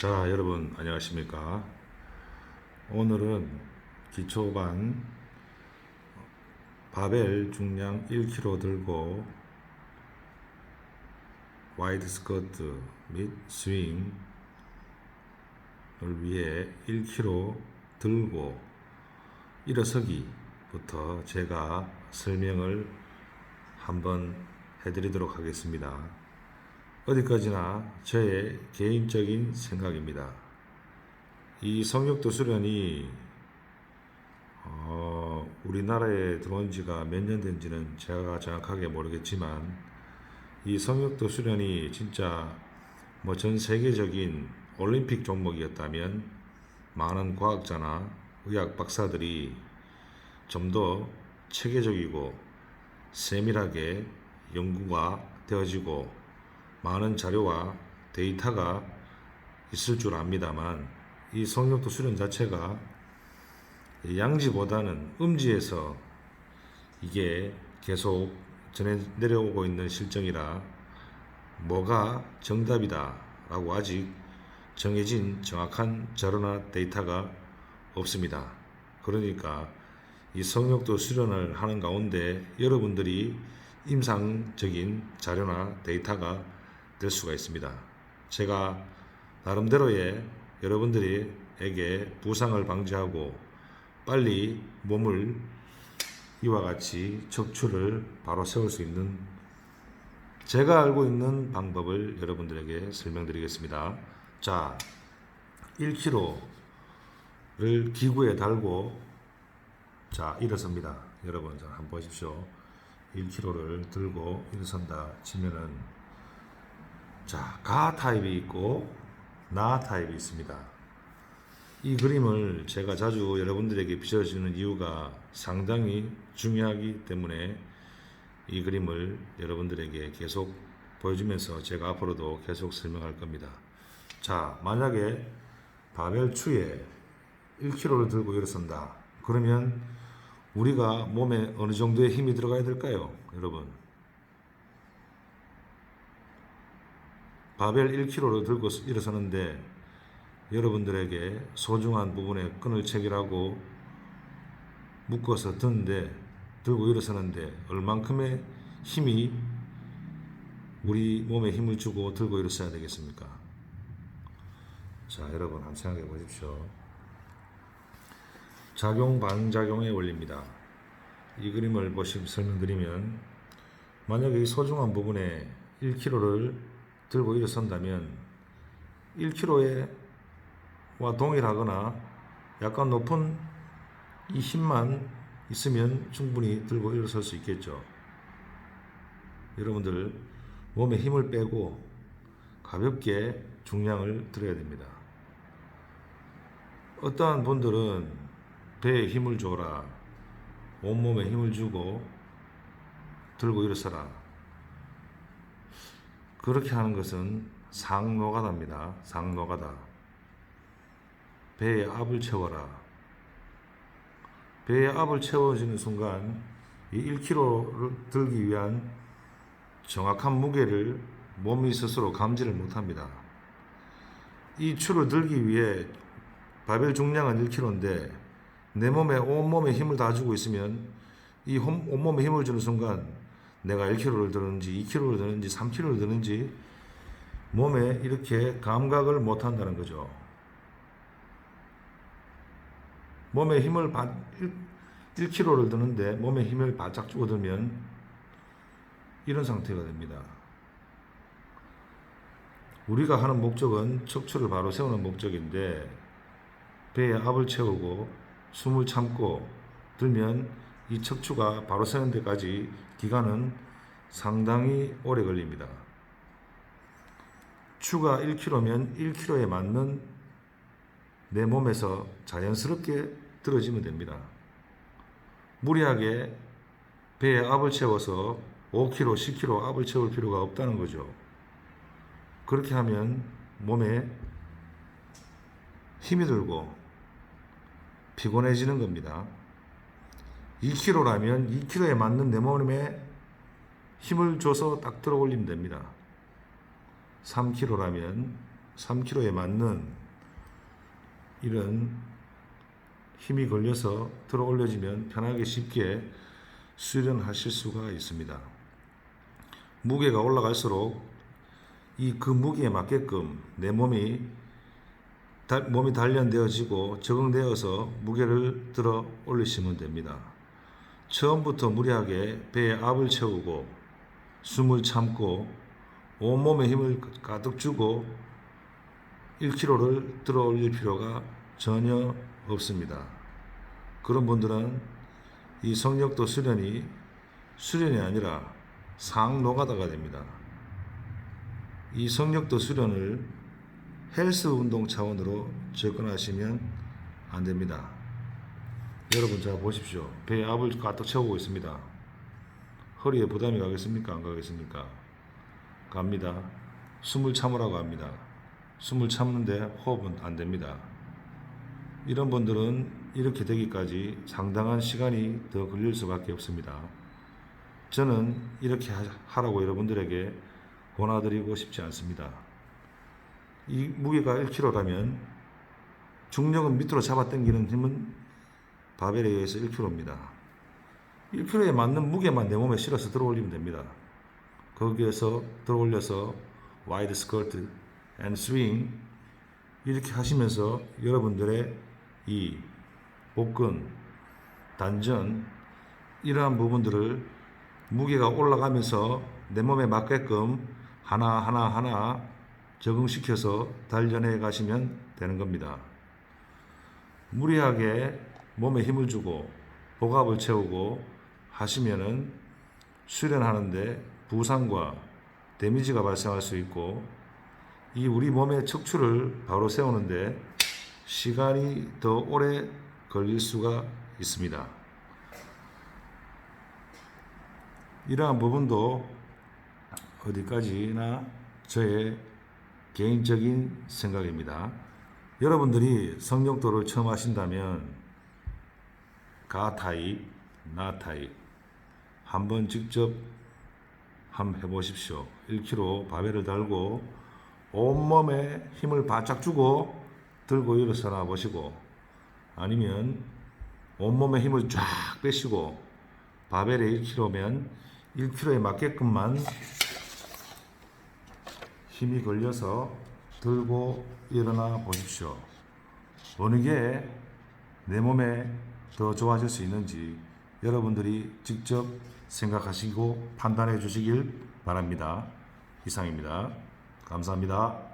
자, 여러분 안녕하십니까? 오늘은 기초반 바벨 중량 1kg 들고 와이드 스커트 및 스윙을 위해 1kg 들고 일어서기부터 제가 설명을 한번 해드리도록 하겠습니다. 어디까지나 저의 개인적인 생각입니다. 이 성역도 수련이 어, 우리나라에 들어온 지가 몇 년 된지는 제가 정확하게 모르겠지만 이 성역도 수련이 진짜 뭐 전 세계적인 올림픽 종목이었다면 많은 과학자나 의학 박사들이 좀 더 체계적이고 세밀하게 연구가 되어지고 많은 자료와 데이터가 있을 줄 압니다만 이 성역도 수련 자체가 양지보다는 음지에서 이게 계속 전해 내려오고 있는 실정이라 뭐가 정답이다 라고 아직 정해진 정확한 자료나 데이터가 없습니다. 그러니까 이 성역도 수련을 하는 가운데 여러분들이 임상적인 자료나 데이터가 될 수가 있습니다. 제가 나름대로의 여러분들에게 부상을 방지하고 빨리 몸을 이와 같이 척추를 바로 세울 수 있는 제가 알고 있는 방법을 여러분들에게 설명드리겠습니다. 자, 1kg를 기구에 달고 자, 일어섭니다. 여러분, 자, 한번 보십시오. 1kg를 들고 일어선다 치면은 자, 가 타입이 있고 나 타입이 있습니다. 이 그림을 제가 자주 여러분들에게 비춰주는 이유가 상당히 중요하기 때문에 이 그림을 여러분들에게 계속 보여주면서 제가 앞으로도 계속 설명할 겁니다. 자, 만약에 바벨 추에 1kg를 들고 일어선다. 그러면 우리가 몸에 어느 정도의 힘이 들어가야 될까요? 여러분. 바벨 1kg를 들고 일어서는데 여러분들에게 소중한 부분에 끈을 체결하고 묶어서 드는데 들고 일어서는데 얼만큼의 힘이 우리 몸에 힘을 주고 들고 일어서야 되겠습니까? 자, 여러분 한번 생각해 보십시오. 작용 반작용의 원리입니다. 이 그림을 보시면 설명드리면 만약에 이 소중한 부분에 1kg를 들고 일어선다면 1kg와 동일하거나 약간 높은 이 힘만 있으면 충분히 들고 일어설 수 있겠죠. 여러분들 몸에 힘을 빼고 가볍게 중량을 들어야 됩니다. 어떠한 분들은 배에 힘을 줘라. 온몸에 힘을 주고 들고 일어서라. 그렇게 하는 것은 상노가다입니다. 상노가다. 배에 압을 채워라. 배에 압을 채워지는 순간 이 1kg를 들기 위한 정확한 무게를 몸이 스스로 감지를 못합니다. 이 추를 들기 위해 바벨 중량은 1kg인데 내 몸에 온몸에 힘을 다 주고 있으면 이 홈- 온몸에 힘을 주는 순간 내가 1kg를 드는지 2kg를 드는지 3kg를 드는지 몸에 이렇게 감각을 못 한다는 거죠. 몸에 힘을 바, 1, k g 를 드는데 몸에 힘을 바짝 주고 들면 이런 상태가 됩니다. 우리가 하는 목적은 척추를 바로 세우는 목적인데 배에 압을 채우고 숨을 참고 들면 이 척추가 바로 서는 데까지 기간은 상당히 오래 걸립니다. 추가 1kg면 1kg에 맞는 내 몸에서 자연스럽게 들어지면 됩니다. 무리하게 배에 압을 채워서 5kg, 10kg 압을 채울 필요가 없다는 거죠. 그렇게 하면 몸에 힘이 들고 피곤해지는 겁니다. 2kg라면 2kg에 맞는 내 몸에 힘을 줘서 딱 들어 올리면 됩니다. 3kg라면 3kg에 맞는 이런 힘이 걸려서 들어 올려지면 편하게 쉽게 수련하실 수가 있습니다. 무게가 올라갈수록 이 그 무게에 맞게끔 내 몸이 달- 몸이 단련되어지고 적응되어서 무게를 들어 올리시면 됩니다. 처음부터 무리하게 배에 압을 채우고 숨을 참고 온몸에 힘을 가득 주고 1kg를 들어 올릴 필요가 전혀 없습니다. 그런 분들은 이 성역도 수련이 수련이 아니라 상노가다가 됩니다. 이 성역도 수련을 헬스 운동 차원으로 접근하시면 안 됩니다. 여러분 자 보십시오. 배에 압을 가득 채우고 있습니다. 허리에 부담이 가겠습니까? 안 가겠습니까? 갑니다. 숨을 참으라고 합니다. 숨을 참는데 호흡은 안 됩니다. 이런 분들은 이렇게 되기까지 상당한 시간이 더 걸릴 수밖에 없습니다. 저는 이렇게 하- 하라고 여러분들에게 권하드리고 싶지 않습니다. 이 무게가 1kg라면 중력은 밑으로 잡아당기는 힘은 바벨에 의해서 1kg입니다. 1kg에 맞는 무게만 내 몸에 실어서 들어 올리면 됩니다. 거기에서 들어 올려서 와이드 스커트 앤 스윙 이렇게 하시면서 여러분들의 이 복근, 단전 이러한 부분들을 무게가 올라가면서 내 몸에 맞게끔 하나 하나 하나 적응시켜서 단련해 가시면 되는 겁니다. 무리하게 몸에 힘을 주고 복압을 채우고 하시면은 수련하는데 부상과 데미지가 발생할 수 있고 이 우리 몸의 척추를 바로 세우는데 시간이 더 오래 걸릴 수가 있습니다. 이러한 부분도 어디까지나 저의 개인적인 생각입니다. 여러분들이 성령도를 처음 하신다면 가 타입, 나 타입 한번 직접 한번 해보십시오. 1kg 바벨을 달고 온몸에 힘을 바짝 주고 들고 일어서나 보시고 아니면 온몸에 힘을 쫙 빼시고 바벨에 1kg면 1kg에 맞게끔만 힘이 걸려서 들고 일어나 보십시오. 어느 게 내 몸에 더 좋아질 수 있는지 여러분들이 직접 생각하시고 판단해 주시길 바랍니다. 이상입니다. 감사합니다.